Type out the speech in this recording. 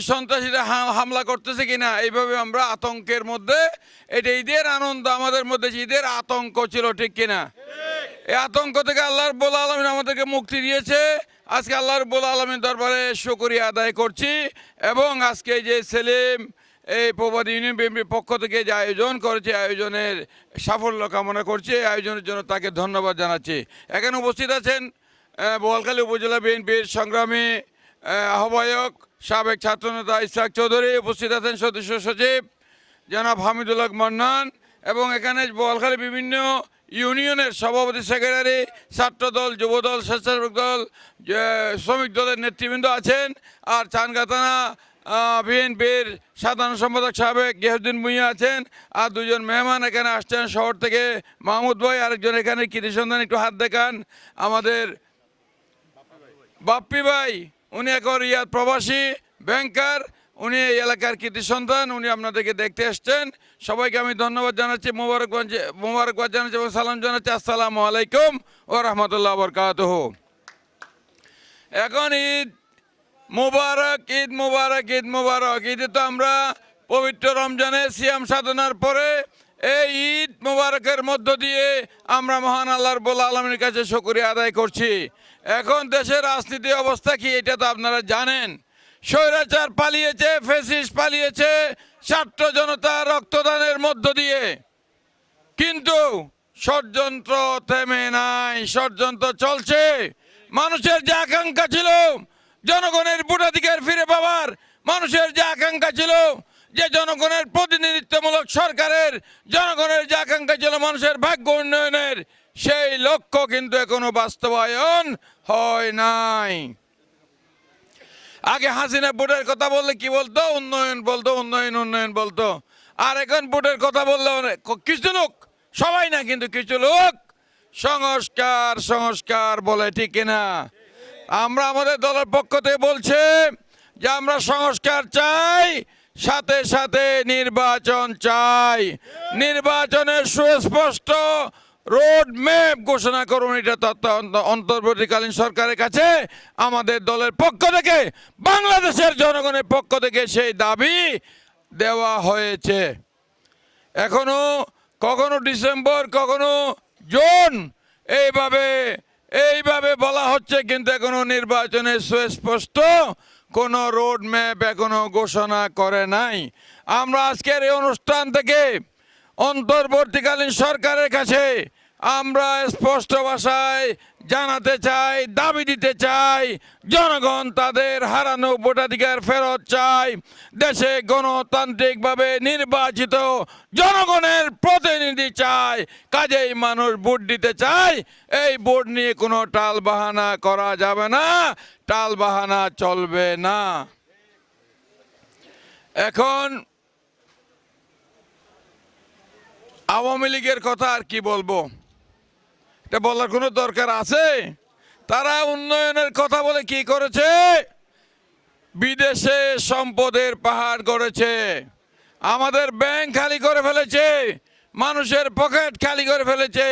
সন্ত্রাসীরা হামলা করতেছে কিনা, এইভাবে আমরা আতঙ্কের মধ্যে, এটা ঈদের আনন্দ আমাদের মধ্যে ঈদের আতঙ্ক ছিল ঠিক কিনা? এই আতঙ্ক থেকে আল্লাহর বোল আলমিন আমাদেরকে মুক্তি দিয়েছে। আজকে আল্লাহর বোল আলমিন দরবারে শুকরিয়া আদায় করছি এবং আজকে যে সেলিম, এই প্রবাদ ইউনিয়ন বিএনপির পক্ষ থেকে যে আয়োজন করেছে আয়োজনের সাফল্য কামনা করছি। এই আয়োজনের জন্য তাকে ধন্যবাদ জানাচ্ছি। এখানে উপস্থিত আছেন বোয়ালখালী উপজেলা বিএনপির সংগ্রামী আহ্বায়ক সাবেক ছাত্রনেতা ইসরাক চৌধুরী উপস্থিত আছেন সদস্য সচিব জনাব হামিদুল্লাহ মান্নান এবং এখানে বোয়ালখালী বিভিন্ন ইউনিয়নের সভাপতি সেক্রেটারি ছাত্র দল যুব দল স্বেচ্ছাসেবক দল শ্রমিক দলের নেতৃবৃন্দ আছেন আর চানগাতানা বিএনপির সাধারণ সম্পাদক সাবেক গিয়াসুদ্দিন ভুঁইয়া আছেন আর দুজন মেহমান এখানে আসছেন শহর থেকে। মাহমুদ ভাই আরেকজন এখানে কৃতি সন্ধান একটু হাত দেখান। আমাদের বাপ্পি ভাই উনি এখন রিয়াদ প্রবাসী ব্যাংকার উনি এই এলাকার কৃতি সন্তান, উনি আপনাদেরকে দেখতে এসছেন। সবাইকে আমি ধন্যবাদ জানাচ্ছি মোবারকবাদ মোবারকবাদ জানাচ্ছি এবং সালাম জানাচ্ছি। আসসালামু আলাইকুম ও রহমতুল্লাহ বরকাতহ। এখন ঈদ মোবারক ঈদ মোবারক ঈদ মোবারক। ঈদে তো আমরা পবিত্র রমজানে সিয়াম সাধনার পরে এই ঈদ মোবারকের মধ্য দিয়ে আমরা মহান আল্লাহর বোলা আলমের কাছে শুকরিয়া আদায় করছি। এখন দেশের রাজনীতি অবস্থা কি এটা তো আপনারা জানেন। স্বৈরাচার পালিয়েছে ফেসিস পালিয়েছে, ছাত্র জনতা রক্তদানের মধ্য দিয়ে। কিন্তু ষড়যন্ত্র থেমে নাই, ষড়যন্ত্র চলছে। মানুষের যে আকাঙ্ক্ষা ছিল, জনগণের ভোটাধিকার ফিরে পাওয়ার মানুষের যে আকাঙ্ক্ষা ছিল যে জনগণের প্রতিনিধিত্বমূলক সরকারের, জনগণের যে আকাঙ্ক্ষা ছিল মানুষের ভাগ্য উন্নয়নের, সেই লক্ষ্য কিন্তু এখনও বাস্তবায়ন হয় নাই। আগে হাসিনা ভোটের কথা বললে কি বলতো? উন্নয়ন বলতো, উন্নয়ন উন্নয়ন বলতো। আর এখন ভোটের কথা বললে কিছু লোক, সবাই না, কিন্তু কিছু লোক সংস্কার সংস্কার বলে, ঠিক না? আমরা আমাদের দলের পক্ষ থেকে বলছে যে আমরা সংস্কার চাই সাথে সাথে নির্বাচন চাই। নির্বাচনের সুস্পষ্ট রোড ম্যাপ ঘোষণা করুন, এটা অন্তর্বর্তীকালীন সরকারের কাছে। আমাদের দলের পক্ষ থেকে, বাংলাদেশের জনগণের পক্ষ থেকে সেই দাবি দেওয়া হয়েছে। এখনও কখনো ডিসেম্বর, কখনো জুন, এইভাবে এইভাবে বলা হচ্ছে, কিন্তু এখনও নির্বাচনের সুস্পষ্ট কোনো রোড ম্যাপ এখনও ঘোষণা করে নাই। আমরা আজকের এই অনুষ্ঠান থেকে অন্তর্বর্তীকালীন সরকারের কাছে আমরা স্পষ্ট ভাষায় জানাতে চাই, দাবি দিতে চাই, জনগণ তাদের হারানো ভোটাধিকার ফেরত চায়। দেশে গণতান্ত্রিকভাবে নির্বাচিত জনগণের প্রতিনিধি চায়। কাজেই মানুষ ভোট দিতে চায়। এই ভোট নিয়ে কোনো টাল বাহানা করা যাবে না। টাল বাহানা চলবে না। এখন আওয়ামী লীগের কথা আর কি বলব? এটা বলার কোনো দরকার আছে? তারা উন্নয়নের কথা বলে কি করেছে? বিদেশে সম্পদের পাহাড় করেছে আমাদের ব্যাংক খালি করে ফেলেছে। মানুষের পকেট খালি করে ফেলেছে।